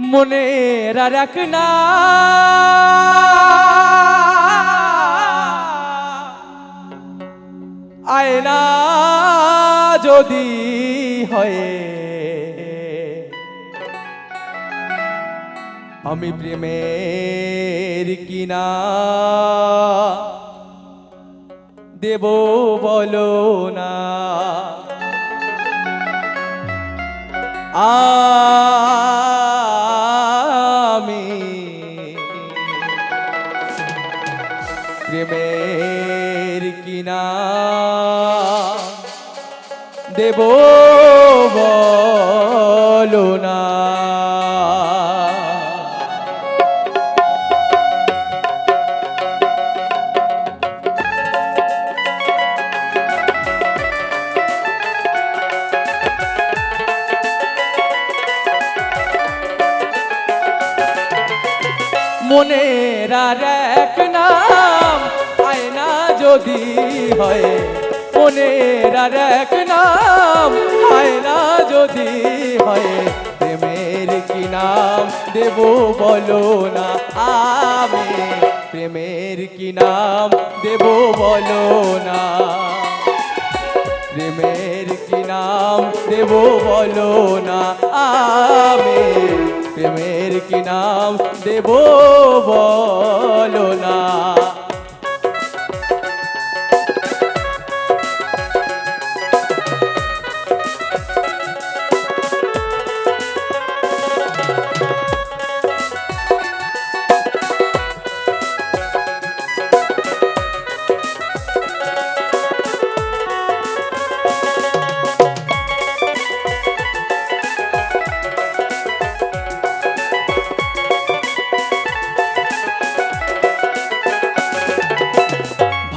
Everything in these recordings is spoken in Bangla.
মনে রাখ না। আয়না যদি হয় আমি প্রেমের কিনা দেব বলো না। আমি কিনা দেব বলো না। মনের আর এক নাম যদি হয়, মনের আর এক নাম আয়না যদি হয়, প্রেমের কি নাম দেব বলো না আমি? প্রেমের কি নাম দেব বলো না। প্রেমের কি নাম দেব বলো না আমি? প্রেমের কি নাম দেব বলো না।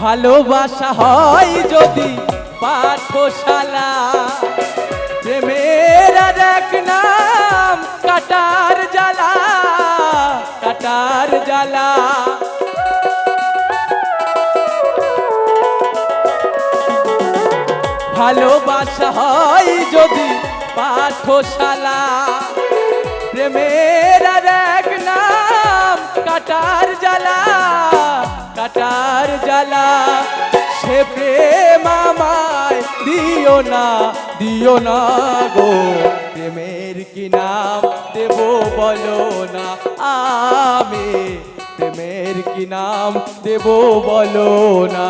ভালোবাসা হয় যদি পাঠশালা। প্রেমের এক নাম, কাটার জ্বালা কাটার জ্বালা। ভালোবাসা হয় যদি পাঠশালা। প্রেমের এক নাম, কাটার জ্বালা। কাটার জ্বালা সে প্রেম আমায় দিও না দিও না গো। প্রেমের কি নাম দেব বলো না আমি। প্রেমের কি নাম দেব বলো না।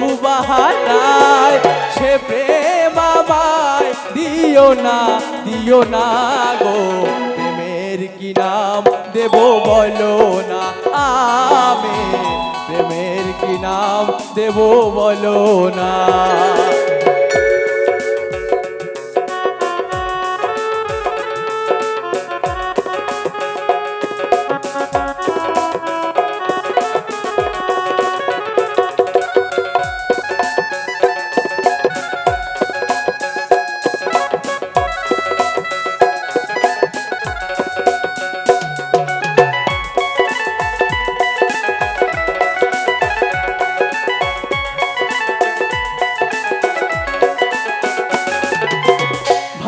কেউ বাহারায় সে প্রেম আমায় দিও না দিও না গো। প্রেমের কি নাম দেব বলো না আমি প্রেমের কি নাম দেব বলো না।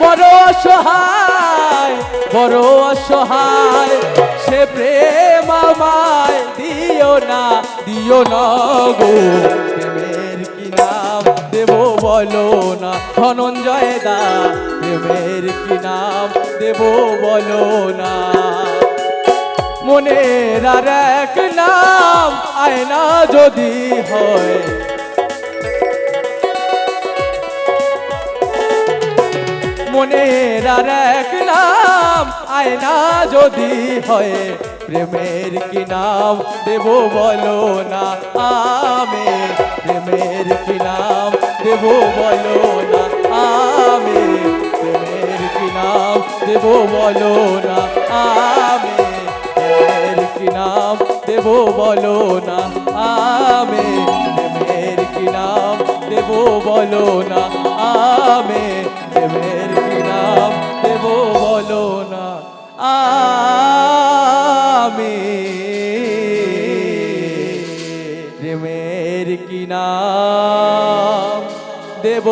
বড় অসহায় বড় অসহায়, সে প্রেম আমায় দিও না দিও না প্রেমের কি নাম দেব বলো না, ধনঞ্জয় দা, প্রেমের কি নাম দেব বলো না। মনের আর এক নাম আয়না যদি হয় মনের আর নাম, আয়না যদি হয় প্রেমের কি নাম, দেব বলো না আমি। প্রেমের কি নাম, দেব বলো না আমি। প্রেমের কি নাম, দেব বলো না আমি। প্রেমের কি নাম, দেব বলো না আমি। প্রেমের কি নাম, দেব বলো না আমি। প্রেমের কি দেব